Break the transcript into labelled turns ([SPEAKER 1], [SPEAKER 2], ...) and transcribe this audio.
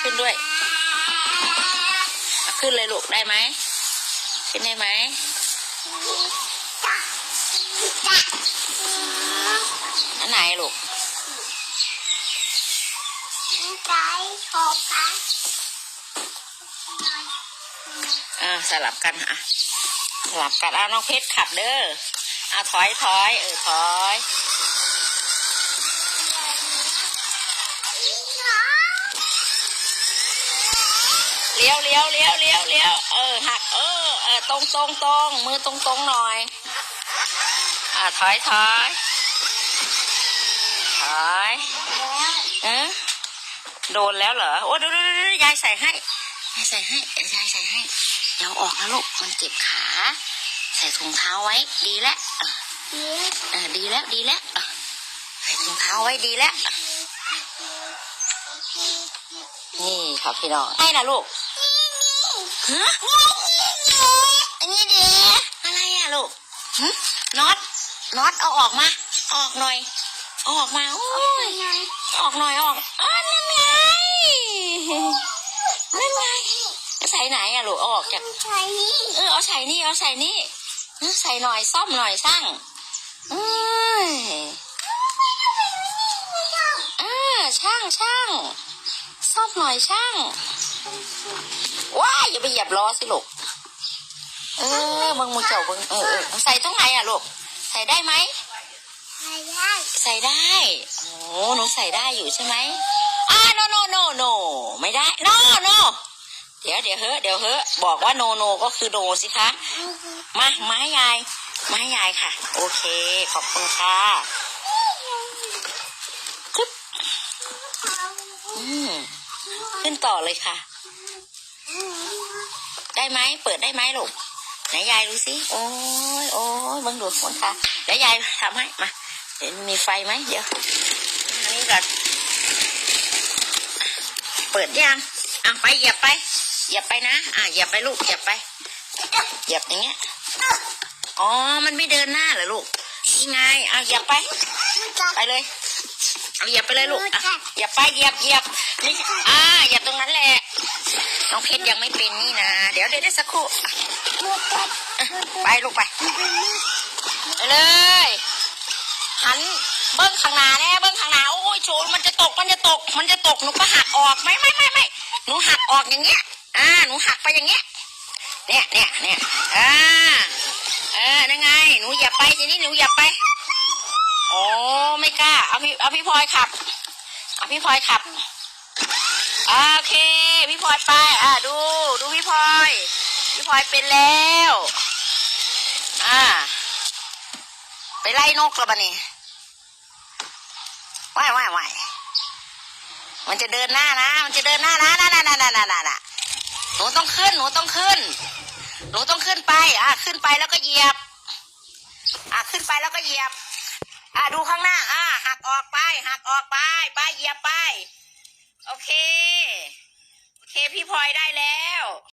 [SPEAKER 1] ขึ้นด้วยขึ้นเลยลูกได้ไหมขึ้นได้ไหมอันไหนลูกอ่าสลับกันอะสลับกันเอาน้องเพชรขับเด้อเอาถอยถอยเออถอย เลี้ยวเลี้ยวเลี้ยวเลี้ยวเลี้ยวเออหักเออเออตรงตรงตรงมือตรงตรงหน่อยอ่าถอยถอยถอยเออโดนแล้วเหรอโอ้ดูดูดูยายใส่ให้ยายใส่ให้ยายใส่ให้เดี๋ยวออกนะลูกมันเจ็บขา ใส่ถุงเท้าไว้ ดีแล้วเออดีแล้วดีแล้วใส่ถุงเท้าไว้ดีแล้ว นี่ครับพี่น้องให้นะลูกฮะอันนี้ดีอะไรอะลูกหึน็อตน็อตเอาออกมาเอาออกหน่อยเอาออกมาโอ้ยเอาออกหน่อยเอาออกอ่านั่นไงนั่นไงใส่ไหนอะลูกเอาออกจาก
[SPEAKER 2] ใช่นี่
[SPEAKER 1] เออเอาใส่นี่เอาใส่นี่เออใส่หน่อยซ่อมหน่อยช่างเอ้ยเออช่างช่าง ซ่อมหน่อยช่าง ว้ายอย่าไปเหยียบล้อสิลูก เออมึงมึงเจ้ามึงเออเออใส่ตรงไหนอะลูก ใส่ได้ไหม
[SPEAKER 2] ใช่ได้
[SPEAKER 1] ใส่ได้ โอ้หนูใส่ได้อยู่ใช่ไหมอ่าโนโนโนโนไม่ได้โนโนเดี๋ยวเดี๋ยวเฮ้อะเดี๋ยวเฮ้อะบอกว่าโนโนก็คือโนสิคะ มามาให้ยาย มาให้ยายค่ะ โอเค ขอบคุณค่ะกึ๊บอืม ขึ้นต่อเลยค่ะ ได้ไหมเปิดได้ไหมลูกไหนยายดูสิโอ้ยโอ้ยบังดูคนค่ะแล้วยายทำให้มาเดี๋ยวมีไฟไหมเดี๋ยวอันนี้ก่อนเปิดยังอะไปเหยียบไปเหยียบไปนะ อะเหยียบไปลูกเหยียบไปเหยียบอย่างเงี้ย อ๋อ มันไม่เดินหน้าเหรอลูกนี่ไง เอาเหยียบไป ไปเลย เอาเหยียบไปเลยลูกอะเหยียบไปเหยียบเหยียบนี่อ่าเหยียบตรงนั้นแหละ น้องเพชรยังไม่เป็นนี่นะ เดี๋ยวเดี๋ยวเดี๋ยวสักครู่อะไปลูกไปไปเลยหันเบิ้งข้างหน้าแน่เบิ้งข้างหน้าโอ้ยโชว์มันจะตกมันจะตก มันจะตกหนูก็หักออกไม่ไม่ไม่ไม่หนูหักออกอย่างเงี้ย อ่าหนูหักไปอย่างเงี้ยเนี่ยเนี่ยเนี่ยอ่าเออนั่นไงหนูอย่าไปทีนี้หนูอย่าไป โอ้ไม่กล้า เอาพี่เอาพี่พลอยขับ เอาพี่พลอยขับ โอเค พี่พลอยไป อ่าดู ดูพี่พลอย พี่พลอยเป็นแล้ว อ่า ไปไล่นกแล้วบะนี่ว่ายว่ายว่ายมันจะเดินหน้านะ มันจะเดินหน้านะนะนะนะนะนะนะหนูต้องขึ้น หนูต้องขึ้น หนูต้องขึ้นไป อะ ขึ้นไปแล้วก็เหยียบ อะ ขึ้นไปแล้วก็เหยียบ อะดูข้างหน้า อะหักออกไป หักออกไป ไปเหยียบไป โอเค โอเค พี่พลอยได้แล้ว